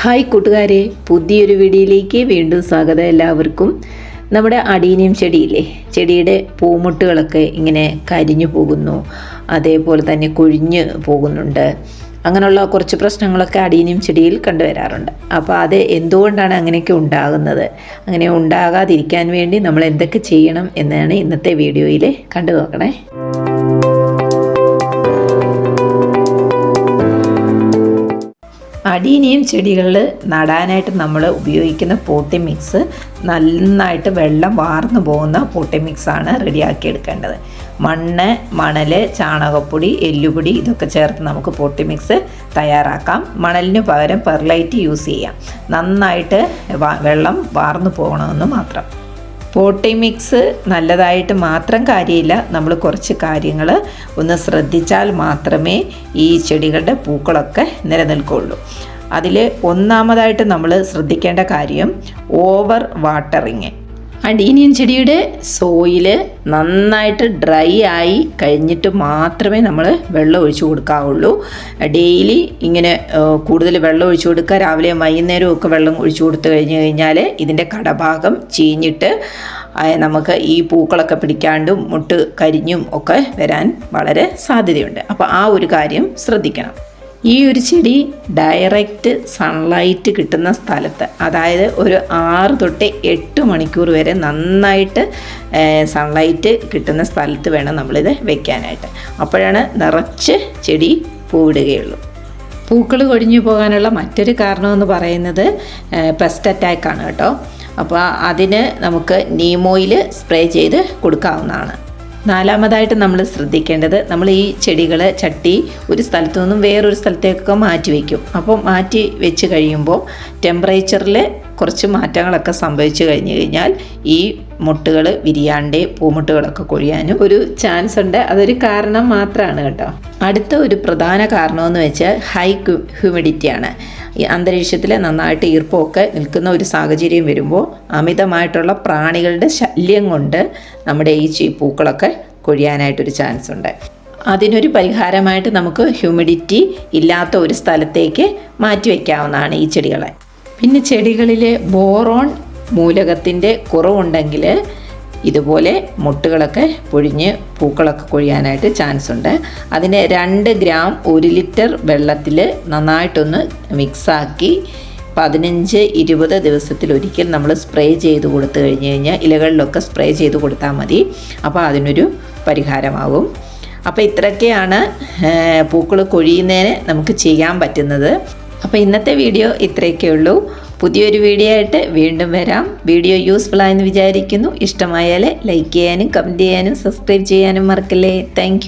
Hi കൂട്ടുകാരെ പുതിയൊരു വീഡിയോയിലേക്ക് വീണ്ടും സ്വാഗതം എല്ലാവർക്കും. നമ്മുടെ അടീനിയം ചെടിയില്ലേ ചെടിയുടെ പൂമുട്ടുകളൊക്കെ ഇങ്ങനെ കരിഞ്ഞു പോകുന്നു. അതേപോലെ തന്നെ കൊഴിഞ്ഞു പോകുന്നുണ്ട്. അങ്ങനെയുള്ള കുറച്ച് പ്രശ്നങ്ങളൊക്കെ അടീനിയം ചെടിയിൽ കണ്ടുവരാറുണ്ട്. അപ്പോൾ അത് എന്തുകൊണ്ടാണ് അങ്ങനെയൊക്കെ ഉണ്ടാകുന്നത്? അങ്ങനെ ഉണ്ടാകാതിരിക്കാൻ വേണ്ടി നമ്മൾ എന്തൊക്കെ ചെയ്യണം എന്നാണ് ഇന്നത്തെ വീഡിയോയിൽ കണ്ടു നോക്കണേ. അടീനിയം ചെടികളിൽ നടാനായിട്ട് നമ്മൾ ഉപയോഗിക്കുന്ന പോട്ടി മിക്സ് നന്നായിട്ട് വെള്ളം വാർന്നു പോകുന്ന പോട്ടി മിക്സാണ് റെഡിയാക്കി എടുക്കേണ്ടത്. മണ്ണ് മണൽ ചാണകപ്പൊടി എല്ലുപൊടി ഇതൊക്കെ ചേർത്ത് നമുക്ക് പോട്ടി മിക്സ് തയ്യാറാക്കാം. മണലിന് പകരം പെർലൈറ്റ് യൂസ് ചെയ്യാം. നന്നായിട്ട് വെള്ളം വാർന്നു പോകണമെന്ന് മാത്രം. പോട്ടി മിക്സ് നല്ലതായിട്ട് മാത്രം കാര്യമില്ല. നമ്മൾ കുറച്ച് കാര്യങ്ങൾ ഒന്ന് ശ്രദ്ധിച്ചാൽ മാത്രമേ ഈ ചെടികളുടെ പൂക്കളൊക്കെ നിലനിൽക്കുള്ളൂ. അതിൽ ഒന്നാമതായിട്ട് നമ്മൾ ശ്രദ്ധിക്കേണ്ട കാര്യം ഓവർ വാട്ടറിങ്. അടീനിയൻ ചെടിയുടെ സോയിൽ നന്നായിട്ട് ഡ്രൈ ആയി കഴിഞ്ഞിട്ട് മാത്രമേ നമ്മൾ വെള്ളം ഒഴിച്ചു കൊടുക്കാവുള്ളൂ. ഡെയിലി ഇങ്ങനെ കൂടുതൽ വെള്ളം ഒഴിച്ചു കൊടുക്കുക. രാവിലെയും വൈകുന്നേരവും ഒക്കെ വെള്ളം ഒഴിച്ചു കൊടുത്തു കഴിഞ്ഞ് കഴിഞ്ഞാൽ ഇതിന്റെ കടഭാഗം ചീഞ്ഞിട്ട് നമുക്ക് ഈ പൂക്കളൊക്കെ പിടിക്കാണ്ടും മുട്ട് കരിഞ്ഞും ഒക്കെ വരാൻ വളരെ സാധ്യതയുണ്ട്. അപ്പോൾ ആ ഒരു കാര്യം ശ്രദ്ധിക്കണം. ഈ ഒരു ചെടി ഡയറക്റ്റ് സൺലൈറ്റ് കിട്ടുന്ന സ്ഥലത്ത് അതായത് ഒരു ആറ് തൊട്ട് എട്ട് മണിക്കൂർ വരെ നന്നായിട്ട് സൺലൈറ്റ് കിട്ടുന്ന സ്ഥലത്ത് വേണം നമ്മളിത് വെക്കാനായിട്ട്. അപ്പോഴാണ് നിറച്ച് ചെടി പൂവിടുകയുള്ളൂ. പൂക്കൾ കൊഴിഞ്ഞു പോകാനുള്ള മറ്റൊരു കാരണമെന്ന് പറയുന്നത് പെസ്റ്റ് അറ്റാക്കാണ് കേട്ടോ. അപ്പോൾ അതിന് നമുക്ക് നീമോയിൽ സ്പ്രേ ചെയ്ത് കൊടുക്കാവുന്നതാണ്. നാലാമതായിട്ട് നമ്മൾ ശ്രദ്ധിക്കേണ്ടത് നമ്മൾ ഈ ചെടികൾ ചട്ടി ഒരു സ്ഥലത്തു നിന്നും വേറൊരു സ്ഥലത്തേക്കൊക്കെ മാറ്റി വയ്ക്കും അപ്പോൾ മാറ്റി വെച്ച് കഴിയുമ്പോൾ ടെമ്പറേച്ചറിൽ കുറച്ച് മാറ്റങ്ങളൊക്കെ സംഭവിച്ചു കഴിഞ്ഞു കഴിഞ്ഞാൽ ഈ മുട്ടുകൾ വിരിയാണ്ട് പൂമുട്ടുകളൊക്കെ കൊഴിയാനും ഒരു ചാൻസ് ഉണ്ട്. അതൊരു കാരണം മാത്രമാണ് കേട്ടോ. അടുത്ത ഒരു പ്രധാന കാരണമെന്ന് വെച്ചാൽ ഹൈ ഹ്യൂമിഡിറ്റിയാണ് ഈ അന്തരീക്ഷത്തിൽ നന്നായിട്ട് ഈർപ്പമൊക്കെ നിൽക്കുന്ന ഒരു സാഹചര്യം വരുമ്പോൾ അമിതമായിട്ടുള്ള പ്രാണികളുടെ ശല്യം കൊണ്ട് നമ്മുടെ ഈ പൂക്കളൊക്കെ കൊഴിയാനായിട്ടൊരു ചാൻസ് ഉണ്ട്. അതിനൊരു പരിഹാരമായിട്ട് നമുക്ക് ഹ്യൂമിഡിറ്റി ഇല്ലാത്ത ഒരു സ്ഥലത്തേക്ക് മാറ്റി വയ്ക്കാവുന്നതാണ് ഈ ചെടികളെ. പിന്നെ ചെടികളിലെ ബോറോൺ മൂലകത്തിന്റെ കുറവുണ്ടെങ്കിൽ ഇതുപോലെ മുട്ടുകളൊക്കെ പൊഴിഞ്ഞ് പൂക്കളൊക്കെ കൊഴിയാനായിട്ട് ചാൻസ് ഉണ്ട്. അതിനെ രണ്ട് ഗ്രാം ഒരു ലിറ്റർ വെള്ളത്തിൽ നന്നായിട്ടൊന്ന് മിക്സാക്കി പതിനഞ്ച് ഇരുപത് ദിവസത്തിലൊരിക്കൽ നമ്മൾ സ്പ്രേ ചെയ്ത് കൊടുത്തു കഴിഞ്ഞ് കഴിഞ്ഞാൽ ഇലകളിലൊക്കെ സ്പ്രേ ചെയ്ത് കൊടുത്താൽ മതി. അപ്പോൾ അതിനൊരു പരിഹാരമാകും അപ്പോൾ ഇത്രയൊക്കെയാണ് പൂക്കൾ കൊഴിയുന്നതിന് നമുക്ക് ചെയ്യാൻ പറ്റുന്നത്. അപ്പോൾ ഇന്നത്തെ വീഡിയോ ഇത്രയൊക്കെ ഉള്ളൂ പുതിയൊരു വീഡിയോ ആയിട്ട് വീണ്ടും വരാം. വീഡിയോ യൂസ്ഫുൾ ആയെന്ന് വിചാരിക്കുന്നു. ഇഷ്ടമായാൽ ലൈക്ക് ചെയ്യാനും കമന്റ് ചെയ്യാനും സബ്സ്ക്രൈബ് ചെയ്യാനും മറക്കല്ലേ. താങ്ക്